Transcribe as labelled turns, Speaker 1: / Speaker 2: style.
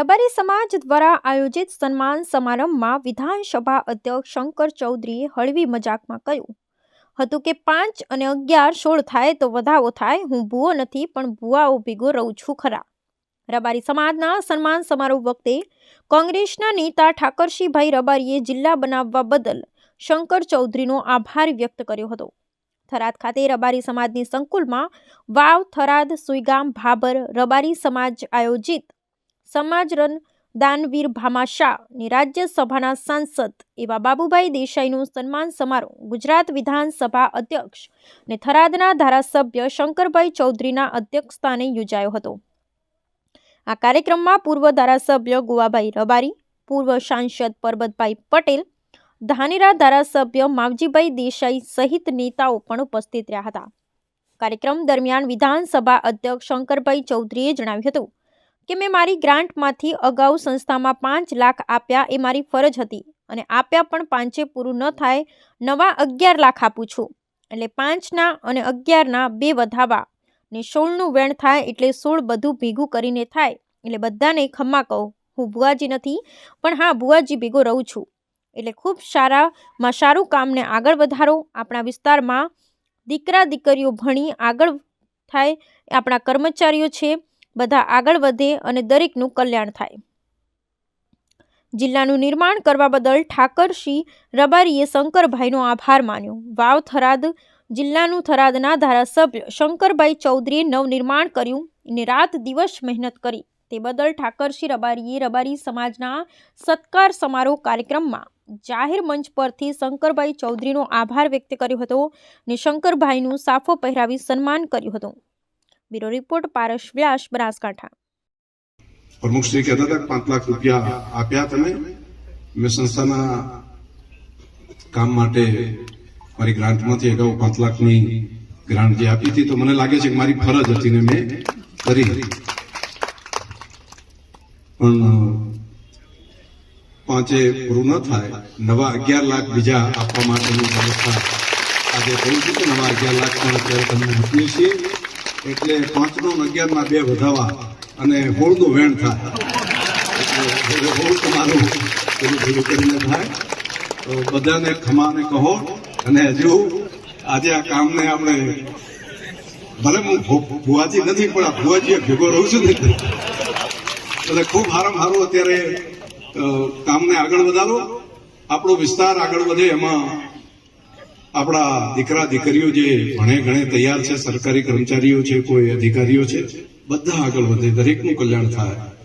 Speaker 1: રબારી સમાજ દ્વારા આયોજિત સન્માન સમારંભમાં વિધાનસભા અધ્યક્ષ શંકર ચૌધરીએ હળવી મજાકમાં કહ્યું, હતું કે પાંચ અને અગિયાર સોળ થાય તો વધાવો થાય, હું ભૂવો નથી, પણ ભૂવાઓ ભેગો રહું છું ખરા. રબારી સમાજના સન્માન સમારોહ વખતે કોંગ્રેસના નેતા ઠાકરસિંહભાઈ રબારીએ જિલ્લા બનાવવા બદલ શંકર ચૌધરીનો આભાર વ્યક્ત કર્યો હતો. થરાદ ખાતે રબારી સમાજની સંકુલમાં વાવ થરાદ સુઈગામ ભાબર રબારી સમાજ આયોજિત સમાજ રન દાનવીર અને રાજ્યસભાના સાંસદ એવા બાબુભાઈ દેસાઈનું સન્માન સમારોહ ગુજરાત વિધાનસભા અધ્યક્ષ અને થરાદના ધારાસભ્ય શંકરભાઈ ચૌધરીના અધ્યક્ષસ્થાને યોજાયો હતો. આ કાર્યક્રમમાં પૂર્વ ધારાસભ્ય ગુવાભાઈ રબારી, પૂર્વ સાંસદ પરબતભાઈ પટેલ, ધાનેરા ધારાસભ્ય માવજીભાઈ દેસાઈ સહિત નેતાઓ પણ ઉપસ્થિત રહ્યા હતા. કાર્યક્રમ દરમિયાન વિધાનસભા અધ્યક્ષ શંકરભાઈ ચૌધરીએ જણાવ્યું હતું કે મેં મારી ગ્રાન્ટમાંથી અગાઉ સંસ્થામાં પાંચ લાખ આપ્યા એ મારી ફરજ હતી અને આપ્યા પણ પાંચે પૂરું ન થાય નવા અગિયાર લાખ આપું છું. એટલે પાંચના અને અગિયારના બે વધાવા ને સોળનું વેણ થાય એટલે સોળ બધું ભેગું કરીને થાય. એટલે બધાને ખમ્મા કહો, હું ભુવાજી નથી, પણ હા, ભુવાજી ભેગો રહું છું. એટલે ખૂબ સારામાં સારું કામને આગળ વધારો, આપણા વિસ્તારમાં દીકરા દીકરીઓ ભણી આગળ થાય, આપણા કર્મચારીઓ છે બધા આગળ વધે અને દરેકનું કલ્યાણ થાય. જિલ્લાનું નિર્માણ કરવા બદલ ઠાકરસિંહ રબારીએ શંકરભાઈનો આભાર માન્યો. વાવ થરાદ જિલ્લાનું થરાદના ધારાસભ્ય શંકરભાઈ ચૌધરીએ નવનિર્માણ કર્યું અને રાત દિવસ મહેનત કરી. તે બદલ ઠાકરસિંહ રબારીએ રબારી સમાજના સત્કાર સમારોહ કાર્યક્રમમાં જાહેર મંચ પરથી શંકરભાઈ ચૌધરીનો આભાર વ્યક્ત કર્યો હતો અને શંકરભાઈનું સાફો પહેરાવી સન્માન કર્યું હતું. Bureau report Paras Vyas Banaskantha.
Speaker 2: પ્રમુખ શ્રી કહેતા હતા પાંચ લાખ રૂપિયા આપ્યા તમે. મેં સંસ્થાના કામ માટે મારી ગ્રાન્ટમાંથી અગાઉ પાંચ લાખની ગ્રાન્ટ જે આપી હતી, તો મને લાગે છે કે મારી ફરજ હતી ને મેં કરી પણ પાંચે પૂરું ન થાય, નવા અગિયાર લાખ બીજા આપવા માટેની વ્યવસ્થા આજે કહું છું. કે નવા અગિયાર લાખ પણ અત્યારે તમને મોકલીએ છીએ. એટલે પાંચનો અગિયારમાં બે વધાવા અને હોળનું વેણ થાય. એટલે હોળ તમારું પેલું ભેગું કરીને થાય. તો બધાને ખમાને કહો અને હજુ આજે આ કામને આપણે ભલે હું ભુવાજી નથી, પણ આ ભુવાજી ભેગો રહું છું ને એટલે. ખૂબ હારમ હારું અત્યારે કામને આગળ વધારો. આપણો વિસ્તાર આગળ વધે એમાં આપણા દીકરા, દીકરીઓ જે ભણે ગણે તૈયાર છે, સરકારી કર્મચારીઓ છે, કોઈ અધિકારીઓ છે, બધા આગળ વધે, દરેકનું કલ્યાણ થાય.